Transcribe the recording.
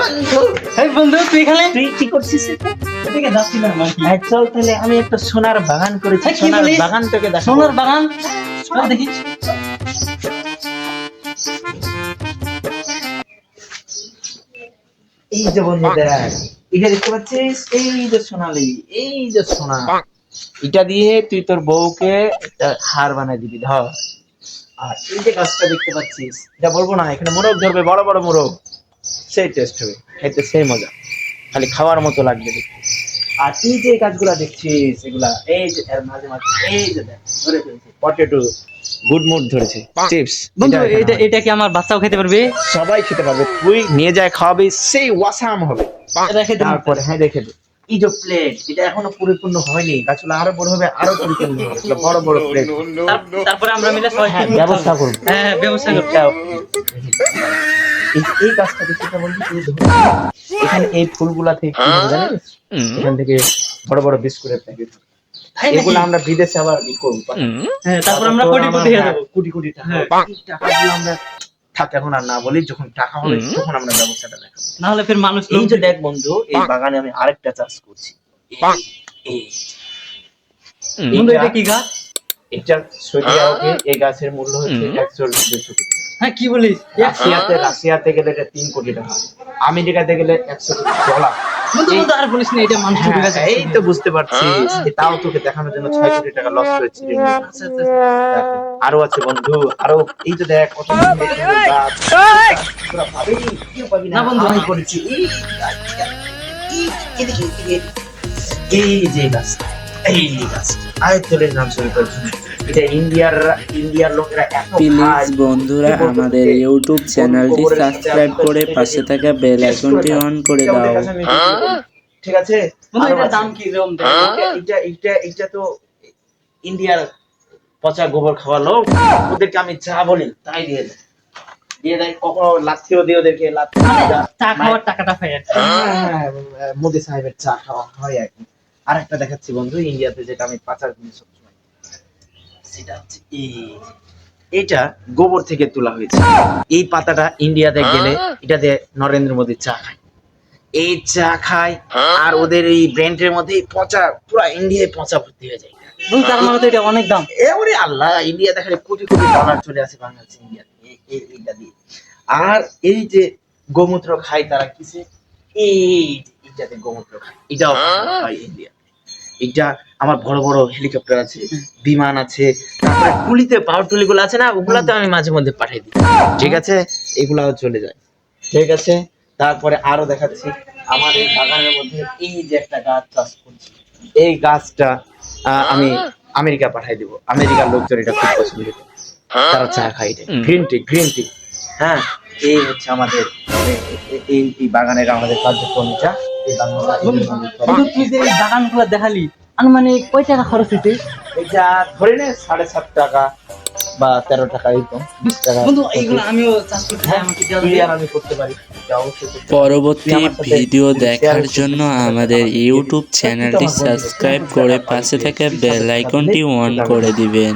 বন্ধু। এই বন্ধু তুই এখানে? তুই কি করছিস? চল তাহলে আমি একটা সোনার বাগান করেছি হ্যাঁ, সোনার বাগান তোকে সোনার বাগান? দেখি। এই যে বন্ধু দেখ এটা দেখতে পাচ্ছিস? এই যে সোনালি এই যে সোনা। এটা দিয়ে তুই তোর বউকে একটা হার বানাই দিবি ধর। আর এই যে গাছটা দেখতে পাচ্ছিস এটা বলব না এখানে মোরগ ধরবে বড় বড় মোরগ। সেই টেস্ট হবে খেতে সেই মজা। খালি খাওয়ার মতো লাগবে দেখতে। আর এই যে গাছগুলা দেখছিস এগুলা এই যে এর মাঝে মাঝে এই যে দেখ ধরে ফেলছে। পটেটো গুড মুড ধরেছে চিপস বন্ধু এটা এটা কি আমার বাচ্চাও খেতে পারবে? সবাই খেতে পারবে তুই নিয়ে যায় খাওয়াবি সেই ওয়াসাম হবে। এটা খেতে পারবে। তারপরে হ্যাঁ দেখে দে। এই যে প্লেট এটা এখনও পরিপূর্ণ হয়নি গাছগুলো আরও বড় হবে আরও পরিপূর্ণ হবে বড় বড় প্লেট তারপরে আমরা মিলে সবাই হ্যাঁ ব্যবস্থা করব। হ্যাঁ হ্যাঁ, ব্যবস্থা করব। এই- গাছটা দেখতে বলছি এই ধরুন, এখানে এই ফুলগুলা থেকে কি হবে এখান থেকে বড় বড় বিস্কুটের প্যাকেট এগুলো আমরা বিদেশে আবার ই করব হ্যাঁ তারপর আমরা তোর কোটি কোটি হয়ে হ্যাঁ, কোটি কোটি টাকা। হ্যাঁ। টাকাগুলো আমরা থাক এখন আর না বলি যখন টাকা হবে তখন আমরা ব্যবস্থাটা দেখাবো। না হলে ফের মানুষ এই যে দেখ বন্ধু এই বাগানে আমি আরেকটা চাষ করছি। বন্ধু এটা- এটা কি গাছ? এটা সৌদি আরবে এই গাছের মূল্য হচ্ছে একশো দেড়শো কোটি হ্যাঁ কি বলিস রাশিয়াতে রাশিয়াতে গেলে এটা তিন কোটি টাকা আমেরিকাতে গেলে একশো কোটি ডলার আর বলিস না এটা মানুষ হ্যাঁ, এই তো বুঝতে পারছিস তাও তোকে দেখানোর জন্য ছয় কোটি টাকা লস হয়েছে আচ্ছা, আচ্ছা, আচ্ছা। আরও আছে বন্ধু আরও এই তো দেখ কত না বন্ধু, আমি করেছি এই যে গাছ এই গাছ আয়তলের নাম শুরু করেছি এটা ইন্ডিয়ার ইন্ডিয়ার লোকেরা এত প্লিজ বন্ধুরা আমাদের ইউটিউব চ্যানেলটি সাবস্ক্রাইব করে পাশে থাকা বেল আইকনটি অন করে দাও। করি। ঠিক আছে? এটার দাম কি রকম? এটা এটা এটা এটা তো ইন্ডিয়ার পচা গোবর খাওয়া লোক। ওদেরকে আমি যা বলি তাই দিয়ে দেয়। দিয়ে দেয় কখনো লাচ্ছিও দিয়ে ওদেরকে লাচ্ছি মানে চা, চা খাওয়ার টাকাটা আর হ্যাঁ, মোদি সাহেবের চা খাওয়া হয় আর একটা দেখাচ্ছি বন্ধু ইন্ডিয়াতে যেটা আমি পাচার সবসময় সেটা হচ্ছে এটা গোবর থেকে তোলা হয়েছে। এই পাতাটা ইন্ডিয়াতে গেলে এটা দিয়ে নরেন্দ্র মোদী চা খায়। এই চা খায় আর ওদের এই ব্র্যান্ডের মধ্যে পচা পুরো ইন্ডিয়ায় পচা ভর্তি হয়ে যায়। তার মানে তো এটা অনেক দাম। এবারে আল্লাহ ইন্ডিয়া দেখালে কোটি কোটি ডলার চলে আসে বাংলাদেশ ইন্ডিয়া এইটা দিয়ে। আর এই যে গোমূত্র খায় তারা কিসে? এই যে এইটাতে গোমূত্র খায়। এটাও হয় ইন্ডিয়া। এটা আমার বড় বড় হেলিকপ্টার আছে বিমান আছে তারপরে টুলিতে পাওয়ার টুলি গুলো আছে না ওগুলাতে আমি মাঝে মধ্যে পাঠিয়ে দিই। ঠিক আছে? এগুলাও চলে যায়। ঠিক আছে? তারপরে আরও দেখাচ্ছি। আমার এই বাগানের মধ্যে এই যে একটা গাছ চাষ করছি এই গাছটা আহ, আমি আমেরিকা পাঠাই দিব। আমেরিকার লোকজন এটা খুব পছন্দ করে। তারা চা খায় এটা। গ্রিন টি গ্রিন টি হ্যাঁ? এই হচ্ছে আমাদের এই বাগানের আমাদের কার্যক্রমটা বন্ধু তুই যে বাগানগুলো দেখালি আনুমানিক কয় টাকা খরচ হইতে? এটা ধরে নে সাড়ে সাত টাকা বা তেরো টাকা এরকম বিশ টাকা বন্ধু এইগুলো আমিও চাষ করতে চাই হ্যাঁ, আমি করতে পারি। পরবর্তী ভিডিও দেখার জন্য আমাদের ইউটিউব চ্যানেলটি সাবস্ক্রাইব করে পাশে থাকা বেল আইকনটি অন করে দিবেন।